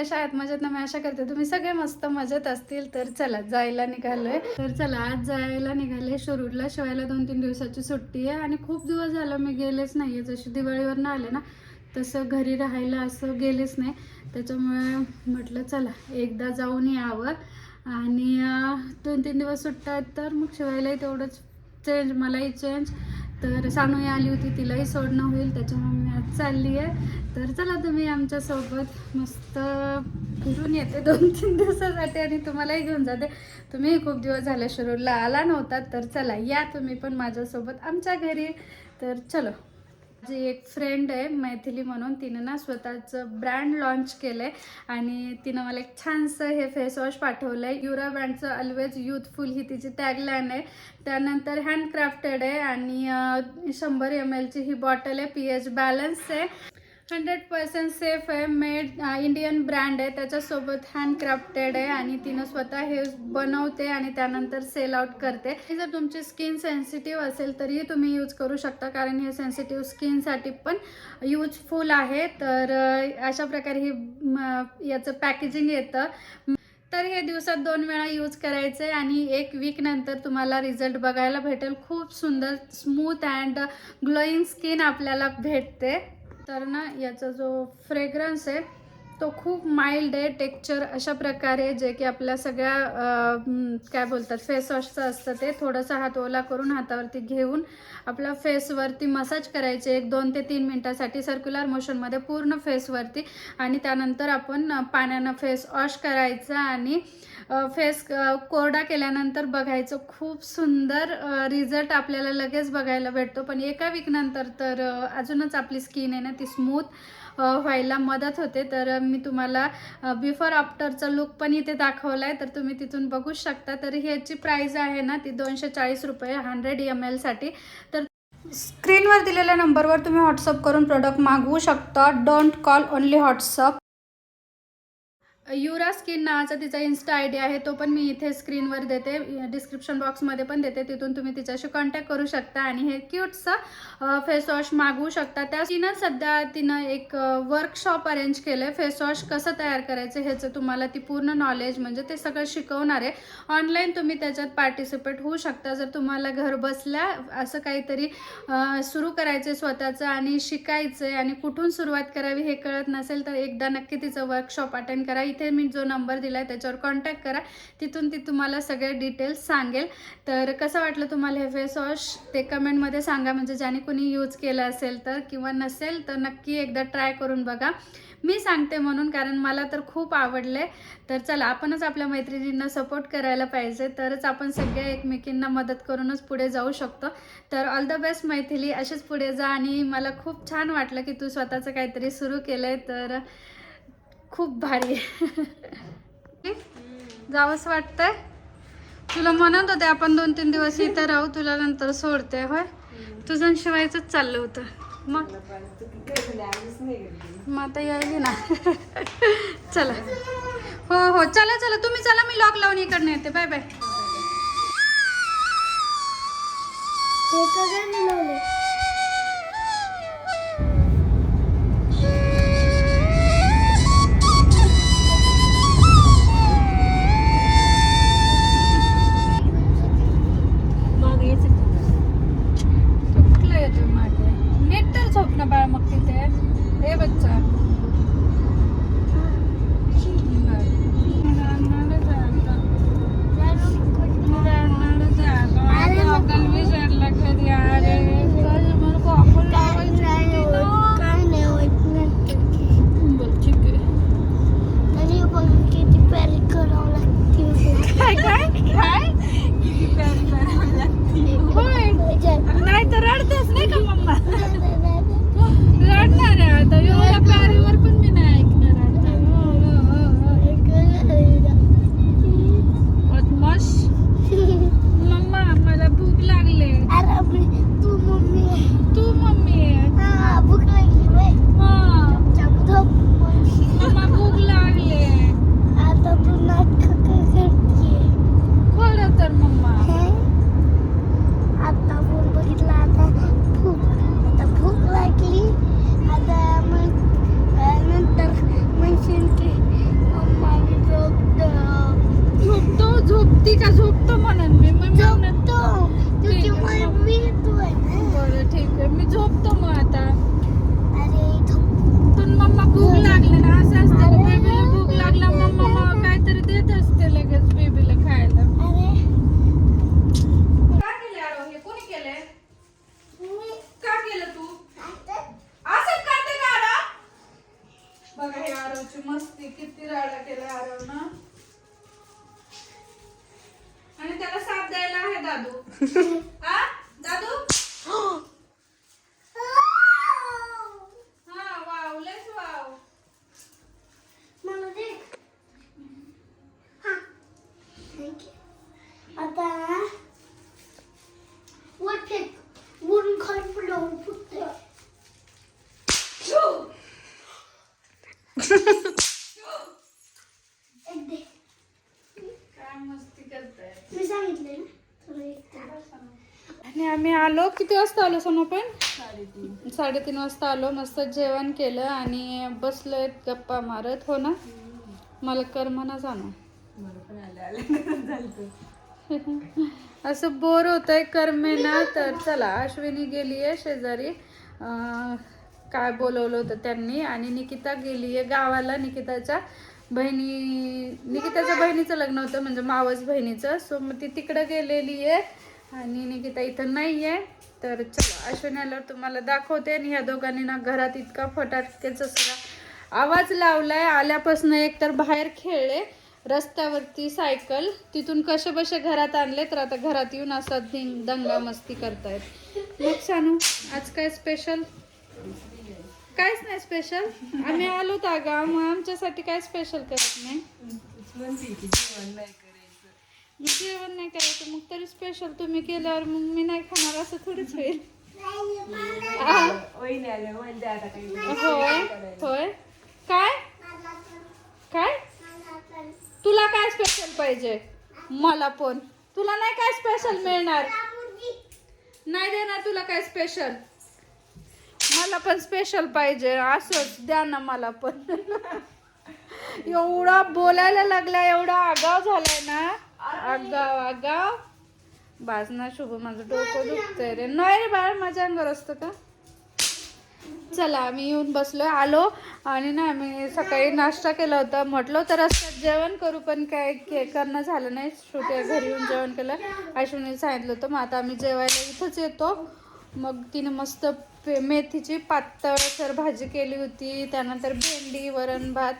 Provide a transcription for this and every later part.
कशा आहेत? मजेत ना? मी आशा करते तुम्ही सगळे मस्त मजेत असतील. तर चला जायला निघालोय. तर चला आज जायला निघाले शुरूरला. शिवायला दोन तीन दिवसाची सुट्टी आहे आणि खूप दिवस झालं मी गेलेच नाहीये. जशी दिवाळीवर आले ना तसं घरी राहायला असं गेलेच नाही. त्याच्यामुळे म्हटलं चला एकदा जाऊन यावं. आणि दोन तीन दिवस सुट्टा आहेत तर मग शिवायलाही तेवढंच चेंज मलाही चेंज तर सानूही आली होती तिलाही सोडणं होईल त्याच्यामुळे मी आज चालली आहे. तर चला तुम्ही आमच्यासोबत मस्त फिरून येते दोन तीन दिवसासाठी आणि तुम्हालाही घेऊन जाते. तुम्ही खूप दिवस झाले शिरूरला आला नव्हता तर चला या तुम्ही पण माझ्यासोबत आमच्या घरी. तर चलो. माझी एक फ्रेंड आहे मैथिली म्हणून. तिनं ना स्वतःचं ब्रँड लॉन्च केलं आहे आणि तिनं मला एक छानसं हे फेस वॉश पाठवलं आहे युरा ब्रँडचं ऑलवेज युथफुल ही तिची टॅगलाईन आहे. त्यानंतर हँडक्राफ्टेड आहे आणि शंभर एम एलची ही बॉटल आहे. पी एच बॅलन्स आहे. हंड्रेड पर्सेंट सेफ आहे मेड इंडियन ब्रँड आहे त्याच्यासोबत हँडक्राफ्टेड आहे आणि तिनं स्वतः हे बनवते आणि त्यानंतर सेल आउट करते. ही जर तुमची स्किन सेन्सिटिव्ह असेल तरीही तुम्ही यूज करू शकता कारण हे सेन्सिटिव्ह स्किनसाठी पण यूजफुल आहे. तर अशा प्रकारे ही याचं पॅकेजिंग येतं. तर हे दिवसात दोन वेळा यूज करायचे आणि एक वीक नंतर तुम्हाला रिझल्ट बघायला भेटेल. खूप सुंदर स्मूथ अँड ग्लोईंग स्किन आपल्याला भेटते. तर ना याचा जो फ्रेग्रन्स आहे तो खूप माइल्ड आहे टेक्चर अशा प्रकारे जे की आपल्या सगळ्या काय बोलतात फेसवॉशचं असतं ते थोडंसं हात ओला करून हातावरती घेऊन आपल्या फेसवरती मसाज करायचे एक दोन ते तीन मिनटासाठी सर्क्युलर मोशनमध्ये पूर्ण फेसवरती आणि त्यानंतर आपण पाण्यानं फेस वॉश करायचा आणि फेस कोरडा केल्यानंतर बघायचं. खूप सुंदर रिझल्ट आपल्याला लगेच बघायला भेटतो. पण एका वीकनंतर तर अजूनच आपली स्किन आहे ना ती स्मूथ व्हायला मदत होते. तर मी तुम्हाला बिफोर आफ्टरचा लुक पण इथे दाखवला आहे तर तुम्ही तिथून बघू शकता. तर ह्याची प्राईज आहे ना ती दोनशे चाळीस रुपये हंड्रेड एम एलसाठी तर स्क्रीनवर दिलेल्या नंबरवर तुम्ही व्हॉट्सअप करून प्रोडक्ट मागवू शकता. Don't call only WhatsApp Yura skin नावाचा तिचा इन्स्टा आय डी आहे तो पण मी इथे स्क्रीनवर देते. डिस्क्रिप्शन बॉक्समध्ये पण देते तिथून तुम्ही तिच्याशी कॉन्टॅक्ट करू शकता आणि हे क्यूटचं फेस वॉश मागवू शकता. त्या तिनं सध्या तिनं एक वर्कशॉप अरेंज केलं आहे फेस वॉश कसं तयार करायचं ह्याचं तुम्हाला ती पूर्ण नॉलेज म्हणजे ते सगळं शिकवणार आहे. ऑनलाईन तुम्ही त्याच्यात पार्टिसिपेट होऊ शकता. जर तुम्हाला घर बसल्या असं काहीतरी सुरू करायचं स्वतःचं आणि शिकायचं आणि कुठून सुरुवात करावी हे कळत नसेल तर एकदा नक्की तिचं वर्कशॉप अटेंड करा. इथे मी जो नंबर दिला आहे त्याच्यावर कॉन्टॅक्ट करा. तिथून ती तुम्हाला सगळे डिटेल्स सांगेल. तर कसं वाटलं तुम्हाला हे फेस वॉश ते कमेंटमध्ये सांगा. म्हणजे ज्याने कोणी यूज केलं असेल तर किंवा नसेल तर नक्की एकदा ट्राय करून बघा. मी सांगते म्हणून कारण मला तर खूप आवडले. तर चला आपणच आपल्या मैत्रिणींना सपोर्ट करायला पाहिजे. तरच आपण सगळ्या एकमेकींना मदत करूनच पुढे जाऊ शकतो. तर ऑल द बेस्ट मैथिली. अशीच पुढे जा. आणि मला खूप छान वाटलं की तू स्वतःचं काहीतरी सुरू केलं आहे तर खूप भारी. आहे जावंसं वाटतंय. तुला म्हणत होते आपण दोन तीन दिवस इथं राहू तुला नंतर सोडते होय? तुझं शिवायचंच चाललं होतं. मग? मग आता यायली ना. चला. हो हो चला चला तुम्ही चला मी लॉक लावून इकडनं येते. बाय बाय आणि आम्ही आलो. किती वाजता आलो सोनू पण? साडेतीन वाजता आलो. मस्त जेवण केलं आणि बसलोय गप्पा मारत हो ना? मला कर म्हणा जाणं असं बोर होत आहे करमे ना तर चला अश्विनी गेली आहे शेजारी. काय बोलवलं होतं त्यांनी? आणि निकिता गेली आहे गावाला निकिताच्या बहिणी निकिताच्या बहिणीचं लग्न होतं म्हणजे मावस बहिणीचं. सो मग ती तिकडं गेलेली आहे. आणि निकिता इथं नाही आहे तर चला अश्विनी आल्यावर तुम्हाला दाखवते आणि ह्या दोघांनी ना घरात इतका फटाक्याचा सगळा आवाज लावलाय. आल्यापासून एक तर बाहेर खेळले रस्त्यावरती सायकल तिथून कसे बसे घरात आणले तर आता घरात येऊन असा धिंग दंगा मस्ती करतायत. मग सांगू आज काय स्पेशल काहीच नाही स्पेशल आम्ही आलो तागा मग आमच्यासाठी काय स्पेशल करत नाही? जेवण नाही करायचं मग तरी स्पेशल तुम्ही केल्यावर मग मी नाही खाणार असं थोडीच होईल. होय? होय? काय? काय? तुला काय स्पेशल पाहिजे? मला पण. तुला नाही काय स्पेशल मिळणार? नाही देणार तुला काय स्पेशल मला पण स्पेशल पाहिजे. असंच द्या ना मला पण. एवढा बोलायला लागला एवढा आगाव झालाय ना. आगाव आगाव बाजना शुभ माझं डोकं दुखतंय रे. नाही रे बाळ माझ्या अंगावर असतं का? चला आम्ही येऊन बसलो आलो आणि ना आम्ही सकाळी नाश्ता केला होता. म्हटलं तर असं जेवण करू पण काय के करणं झालं नाही. छोट्या घरी येऊन जेवण केलं. अश्विनी सांगितलं होतं मग आता आम्ही जेवायला इथंच येतो. मग तिने मस्त मेथीची पातळ सर भाजी केली होती. त्यानंतर भेंडी वरण भात.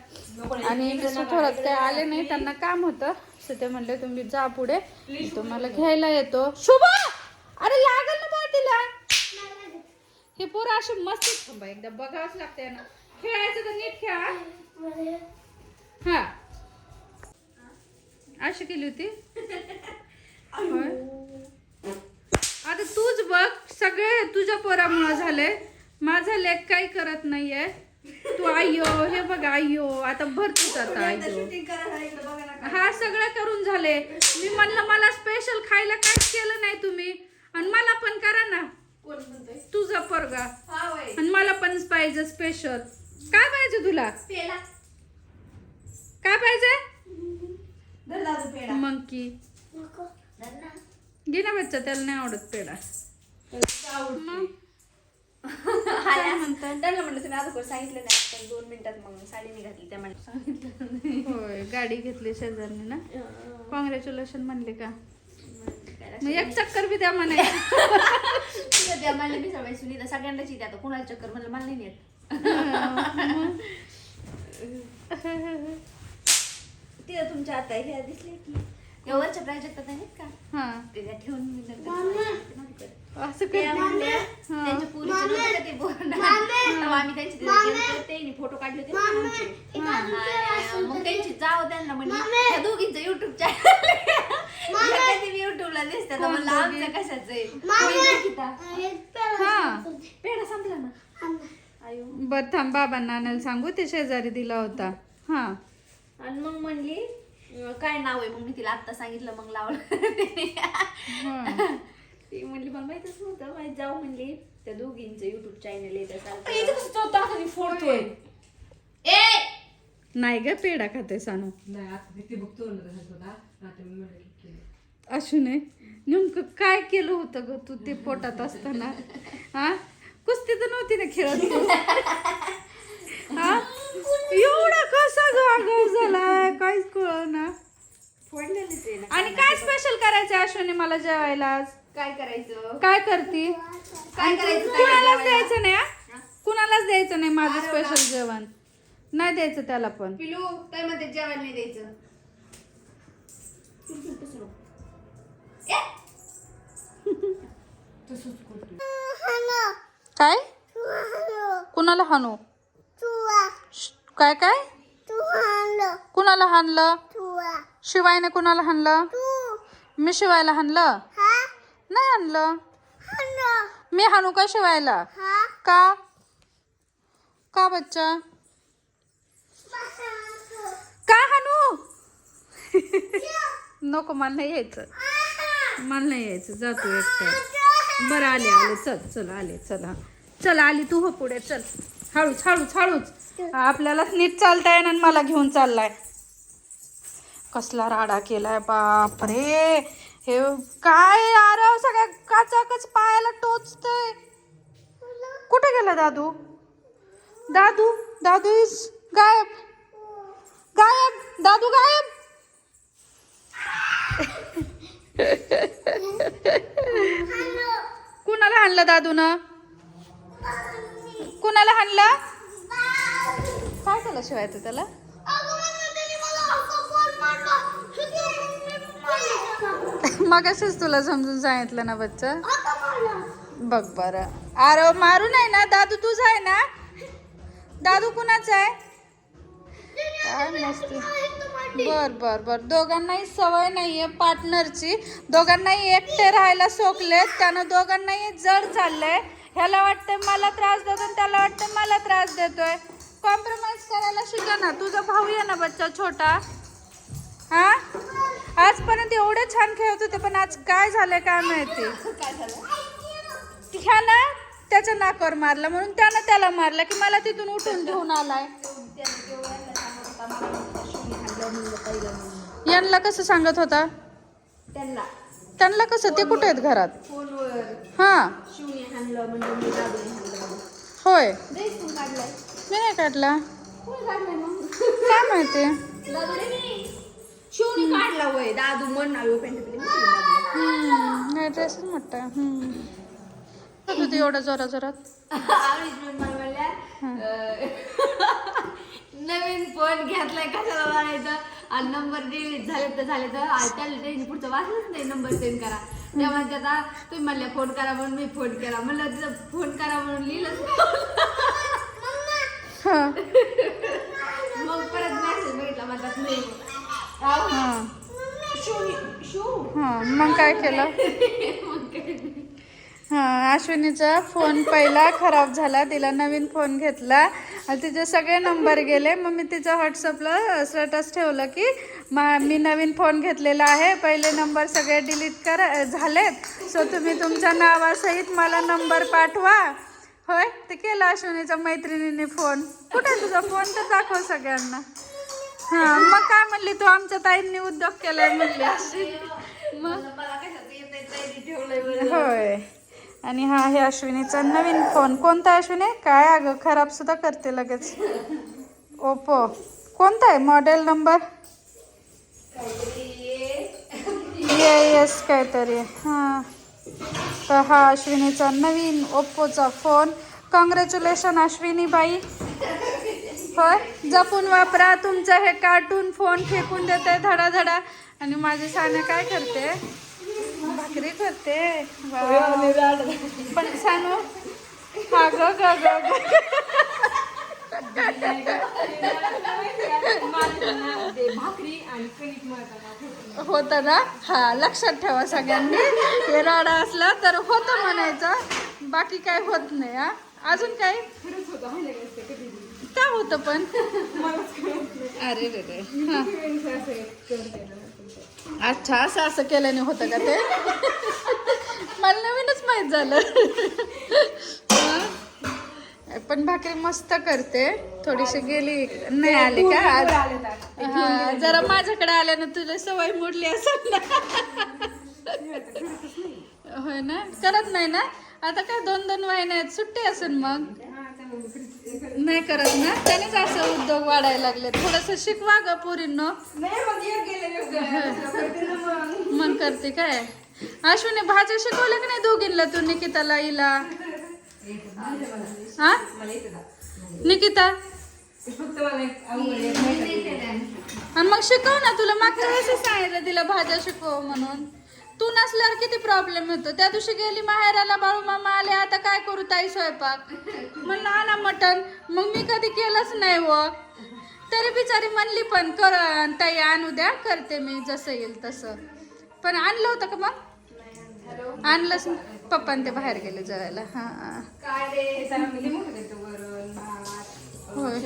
आणि थोडं थोरात काय आले नाही त्यांना काम होतं. सो ते म्हणले तुम्ही जा पुढे. मी तुम्हाला घ्यायला येतो. शुभ! अरे लागल ना पाटीला हे पोरं अशी मस्ती थांबा एकदा बघावंच लागतंय ना खेळायचं तर नीट खेळा. हा. अशी केली होती. आता तूच बघ सगळे तुझ्या पोरामुळे झाले. माझा लेख काही करत नाहीये. तू आय्यो हे बघ आय्यो आता भरतूच आता आय्यो हा सगळं करून झाले. मी म्हणलं मला स्पेशल खायला काहीच केलं नाही तुम्ही. आणि मला पण करा ना. तुझा पोरगा. आणि मला पण पाहिजे स्पेशल काय पाहिजे तुला? काय पाहिजे? मंकी. घे ना बच्चा त्याला नाही आवडत पेढा. मग? त्यांना तुम्ही अगोदर सांगितलं नाही. दोन मिनिटात मग साडी मी घातली त्या सांगितलं होय गाडी घेतली शेजारने ना? कॉंग्रॅच्युलेशन म्हणले का? मग एक चक्कर बी द्या म्हणायचं तिला द्या मला मी सवय सुनीता सगळ्यांनाच येते आता. कुणाला चक्कर? म्हणलं मला नाही येत. तिला तुमच्या आता हे दिसले की. वरच्या प्राजक्ता नाहीत का? हा. त्याच्या ठेवून मी नंतर. असं त्या म्हणल्या, त्यांच्या पोरीचं ते? तेव्हा आम्ही त्यांचे तिथे गेलतो, त्यांनी फोटो काढले होते ना आमचे. आणि मग त्यांची जाव त्यांना म्हणली. त्या दोघींचं युट्यूब चॅनल युट्यूबला दिसतात कोण म्हणलं? आमचं कशाचं आहे? होय. हा पेढा संपला ना? आयो. बर थांब बाबांना आणायला सांगू ते शेजारी दिला होता. हा. आणि मग म्हणली काय नाव आहे? मग मी तिला आत्ता सांगितलं मग लावलं. ती म्हणली मला माहितच नव्हतं माहीत जाऊ म्हणली. त्या दोघींचं युट्यूब चॅनल आहे त्याचा फोडतोय. ए! नाही ग पेढा खाते सानू. असू नये नेमकं काय केलं होतं ग तू ते पोटात असताना? हा? कुस्ती तर नव्हती ना खेळत हा एवढा कसा गागाव झालाय काहीच कळ ना फोडलेलीच आहे ना आणि काय स्पेशल करायचं अश्विनी मला जेवायला आज? काय करायचं? काय करती? काय करायचं कुणालाच द्यायचं नाही हा? कुणालाच द्यायचं नाही माझं स्पेशल जेवण. नाही द्यायचं त्याला पण. पिलू काय म्हणते जेवायला नाही द्यायचं? काय? कुणाला हाणू? काय काय? कुणाला हाणलं? शिवायने कुणाला हाणलं? मी शिवायला हाणलं? नाही हाणलं. मी हाणू का शिवायला? का? का बच्चा? का हाणू? नको मला नाही यायचं. मला नाही यायचं. जातो एकटं बरं आले आले. चल चल आले. चल हा. चल आली तू हो पुढे. चल. हळूच हळूच हळूच. आपल्यालाच नीट चालता येणार मला घेऊन चाललाय. कसला राडा केलाय बाप रे. हे काय अरे सगळ्या काचाकच पायाला टोचतय. कुठे गेला दादू? दादू दादू इज गायब. गायब दादू गायब. कुणाला हाणलं दादून? कुणाला हाणलं काय केलं शिवायचं त्याला? मग असंच तुला समजून सांगितलं ना बच्चा. बघ बरं. अरे मारू नाही ना? दादू तुझा आहे ना? दादू कुणाचा आहे? काय मस्त. बर बर बर. दोघांनाही सवय नाहीये पार्टनरची दोघांनाही एकटे राहायला सोकलेत त्यानं दोघांनाही जड चाललंय. ह्याला वाटतंय मला त्रास देतो आणि त्याला वाटतंय मला त्रास देतोय. कॉम्प्रोमाइज करायला शिका ना. तुझा भाऊ आहे ना बच्चा छोटा. आजपर्यंत एवढे छान खेळत होते पण आज काय झालंय काय माहिती? झालं ह्यानं त्याच्या नाकावर मारला म्हणून त्यानं त्याला मारला की मला तिथून उठून घेऊन आलाय. यांना कसं सांगत होता? त्यांना. कसं? ते कुठे आहेत घरात? हा. म्हणजे होय. मी नाही काढला. काय माहिती? शिवने काढला वय दादू हम्म, नाही आहे. हम्म. काय होतं एवढं जोरा जोरात. नवीन फोन घेतलाय कशाला मारायचं आणि नंबर डिलीट झाले तर झाले तर त्याला त्यांनी पुढचं वाचलंच नाही नंबर सेंड करा. तेव्हा आता तुम्ही म्हणले फोन करा म्हणून मी फोन केला. म्हणलं तिथं फोन करा म्हणून लिहिलंच हा. मग परत मेसेज बघितला म्हणतात नाही. हा. हा मग काय केलं? हां अश्विनीचा फोन पहिला खराब झाला तिला नवीन फोन घेतला. आणि तिचे सगळे नंबर गेले. मग मी तिचा व्हॉट्सअपला स्टेटस ठेवलं की मा मी नवीन फोन घेतलेला आहे. पहिले नंबर सगळे डिलीट करा झालेत. सो तुम्ही तुमच्या नावासहित मला नंबर पाठवा. होय? ते केलं अश्विनीच्या मैत्रिणीने फोन. कुठे तुझा फोन? तर दाखव सगळ्यांना. हा मग काय म्हणली तू? आमच्या ताईंनी उद्योग केलाय म्हणली. मग होय. आणि हा आहे अश्विनीचा नवीन फोन कोणता अश्विनी? काय अगं खराब सुद्धा करते लगेच. ओप्पो कोणता आहे? मॉडेल नंबर एस काहीतरी. हां. तर हा अश्विनीचा नवीन ओप्पोचा फोन कॉंग्रॅच्युलेशन अश्विनी बाई होय जपून वापरा. तुमचं हे कार्टून फोन फेकून देते धडाधडा. आणि माझी साने काय करते? भाकरी करते. पण सानू हा ग ग ग. ग. ना? हा लक्षात ठेवा सगळ्यांनी. हे राडा असला तर होतं म्हणायचं. बाकी काय होत नाही हा. अजून काय खरंच होतं माहिती आहे का होतं पण? अरे रे रे. हा. अच्छा असं असं केल्याने होतं का ते? मला नवीनच माहीत झालं. पण भाकरी मस्त करते. थोडीशी गेली. नाही आली का? आज. हा, जरा माझ्याकडे आल्यानं तुला सवय मोडली असेल ना. होय ना? करत नाही ना? आता काय दोन दोन महिने आहेत सुट्टी असेल मग? नाही करत ना? त्यानेच असं उद्योग वाढायला लागले. थोडस शिकवा ग पोरींनो. मग करते काय? अश्विनी भाज्या शिकवल्या की नाही दोघींना तू निकिताला हिला? हा? निकिता? आणि मग शिकव ना तुला. मागच्या वेळेस सांगितलं तिला भाज्या शिकव म्हणून. तू नसल्यावर किती प्रॉब्लेम होतो त्या दिवशी गेली माहेराला बाळू मामा आले आता काय करू ताई स्वयंपाक? म्हणलं आणा मटण. मग मी कधी केलंच नाही व. तरी बिचारी म्हणली पण कर ताई आणू द्या करते मी जसं येईल तसं. पण आणलं होतं का मग? आणलंच. पप्पा ते बाहेर गेले जेवायला. हा. होय.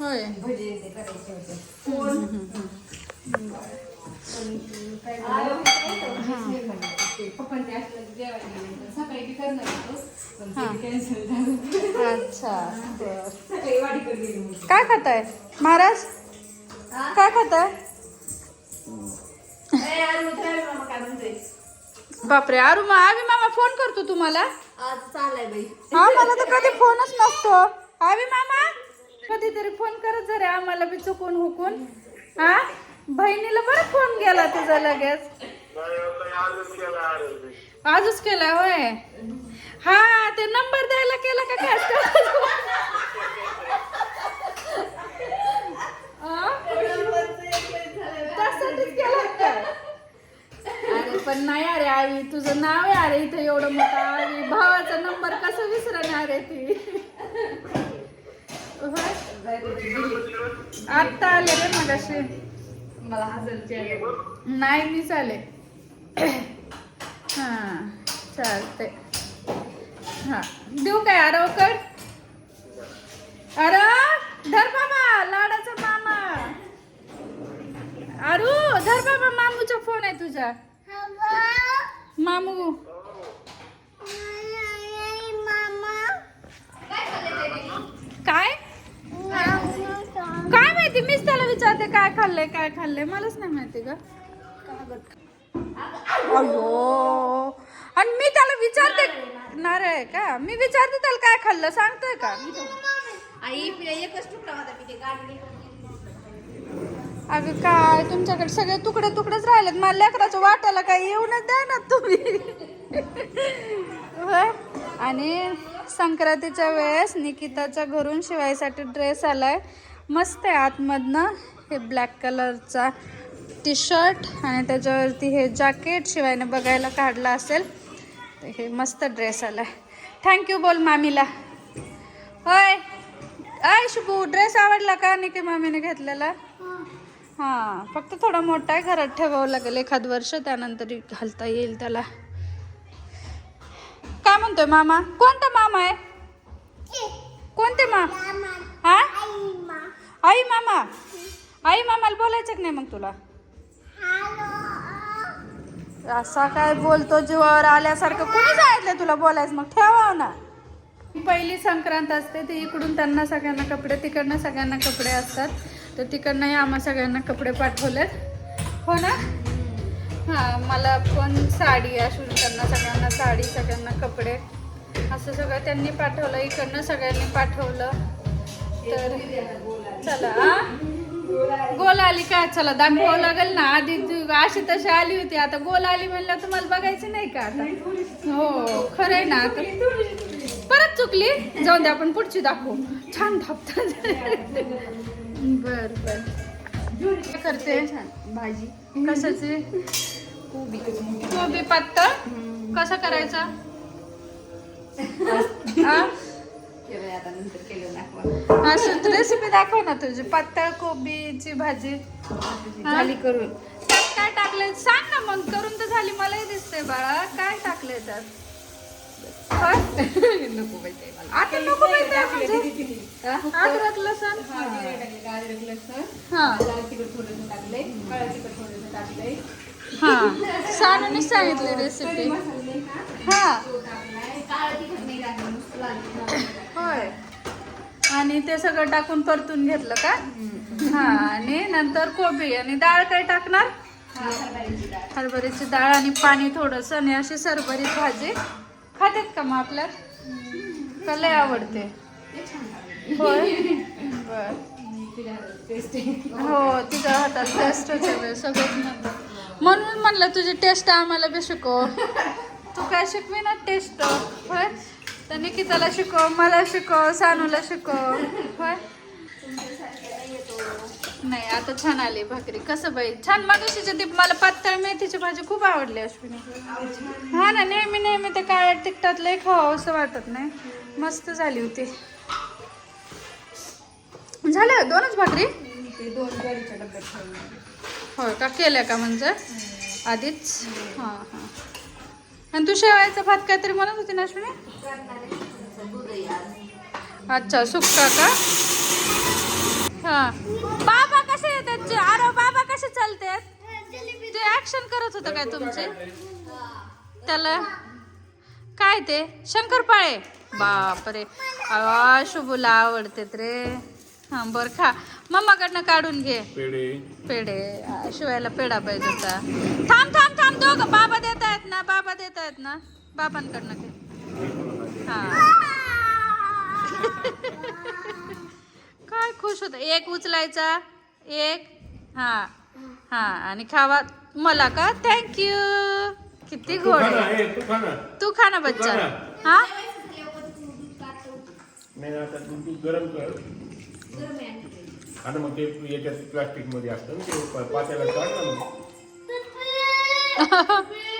होय. अच्छा काय खाताय? महाराज काय खाताय? बापरे अरु मा आवी मामा फोन करतो तुम्हाला. हा मला तर कधी फोनच नसतो. आवी मामा कधीतरी फोन करत जरा आम्हाला बी चुकून हुकून. हा? बहिणीला बरं फोन गेला तुझा लगेच. आजच केला होय? हा ते नंबर द्यायला केला का काय? हा? त्यासाठीच केला काय अरे पण नाही अरे आवी तुझं नाव आहे अरे इथं एवढं मोठं आवी भावाचा नंबर कसं विसरणार आहे ती? आत्ता आले रे मगाशी. मला हजरचे नाही मी चाले हा चालते हा देऊ काय आरवकर अरे धर बाबा लाडाचा मामा. अरू धर बाबा मामूचा फोन आहे तुझा. मामू काय काय माहिती मीच त्याला विचारते काय खाल्लंय काय खाल्लंय? मलाच नाही माहिती ग. अयो आणि मी त्याला विचारते ना रे का? मी विचारते त्याला काय खाल्लं सांगतोय का? आई एकच तुकडा होता मी ते गाडी अगं काय तुमच्याकडे सगळे तुकडे तुकडेच राहिलेत. मला लेकराच्या वाट्याला काय येऊनच द्या ना तुम्ही. होय आणि संक्रांतीच्या वेळेस निकिताच्या घरून शिवायसाठी ड्रेस आलाय. मस्त आहे आतमधनं. हे ब्लॅक कलरचा टी शर्ट आणि त्याच्यावरती हे जॅकेट शिवायने बघायला काढलं असेल तर हे मस्त ड्रेस आलाय. थँक्यू बोल मामीला. होय. आय शुभू ड्रेस आवडला का निकी मामीने घेतलेला? हां फक्त थोडा मोठा आहे घरात ठेवावं लागेल एखाद वर्ष त्यानंतर घालता येईल त्याला. काय म्हणतोय मामा? कोणता मामा आहे? कोणते मा हा आई मामा आई मामाला बोलायचं की नाही मग तुला? असा काय बोलतो जीवावर आल्यासारखं. कुणी सांगितलं तुला बोलायचं? मग ठेवाव ना. पहिली संक्रांत असते ते इकडून त्यांना सगळ्यांना कपडे तिकडनं सगळ्यांना कपडे असतात. तर तिकडनंही आम्हा सगळ्यांना कपडे पाठवलेत. हो ना? हां मला पण साडी असून त्यांना सगळ्यांना साडी सगळ्यांना कपडे. असं सगळं त्यांनी पाठवलं इकडनं सगळ्यांनी पाठवलं. तर चला? गोल आली काय चला दाखवावं लागेल ना. आधी अशी तशी आली होती. आता गोल आली म्हणलं तुम्हाला बघायचं नाही का आता? हो खरंय ना आता. परत चुकली? जाऊन दे आपण पुढची दाखवू. छान थापतात बर बर. करते? भाजी. कशाची? कोबी. कोबी पातळ कसं करायचं? असं रेसिपी दाखव ना तुझी. पातळ कोबीची भाजी. झाली करून. त्यात काय टाकलंय? सांग ना मग करून तर झाली मलाही दिसतंय बाळा. काय टाकलंय त्यात? नको आता माहिती म्हणजे. अद्रक लसण? गाजरक लसण. हा. लाल तिखट थोडंसं टाकलंय काळा तिखट थोडंसं टाकलंय. हा. सानूनीच सांगितली रेसिपी हा? टाकलाय काळा तिखट नाही टाकलं लाल तिखट आणि ते सगळं टाकून परतून घेतलं का? हा आणि नंतर कोबी आणि डाळ काय टाकणार? हरभऱ्याची डाळ. आणि पाणी थोडस आणि अशी सरभरीत भाजी. खातेत का मग आपल्या का लय आवडते? होय? बर. हो तिच्या हातात टेस्टच आहे सगळंच म्हणतात. म्हणून म्हणलं तुझी टेस्ट आम्हाला बी शिकव. तू काय शिकवी ना टेस्ट होय? तर निकिताला शिकव मला शिकव सानूला शिकव. होय. नाही आता छान आली भाकरी. कसं बाई? छान मागाशीच्या ती मला पातळ मेथीची भाजी खूप आवडली अश्विनी. हा ना नेहमी नेहमी ते काळ्या तिखटात लय खावं असं वाटत नाही. मस्त झाली होती. झालं दोनच भाकरी. होय का केल्या का म्हणजे? आधीच? हां हां. आणि तू शेवायचा भात काहीतरी म्हणत होती ना अश्विनी? अच्छा सुक्का का? हा. बाबा कसे येतात अरे बाबा कसे चालतात? ते ऍक्शन करत होतं काय तुमचे? त्याला? काय ते? शंकरपाळे? बापरे. अवा शुभूला आवडतेत रे. हा बरं खा. मम्माकडनं काढून घे. पेढे. पेढे. आ, शिवायला पेढा पाहिजे होता. थांब थांब थांब दोघ बाबा देत आहेत ना बाबा देत आहेत ना. बाबांकडनं घे. हा. काय खुश होत. एक उचलायचा. एक. हा. हा आणि खावा. मला का? थँक्यू किती तू गोड. तू खा ना. तू खा ना बच्चा. हा? गरम कर. आता आणि मग ते याच्यात प्लास्टिकमध्ये असतं ना ते पात्याला काढ ना. मग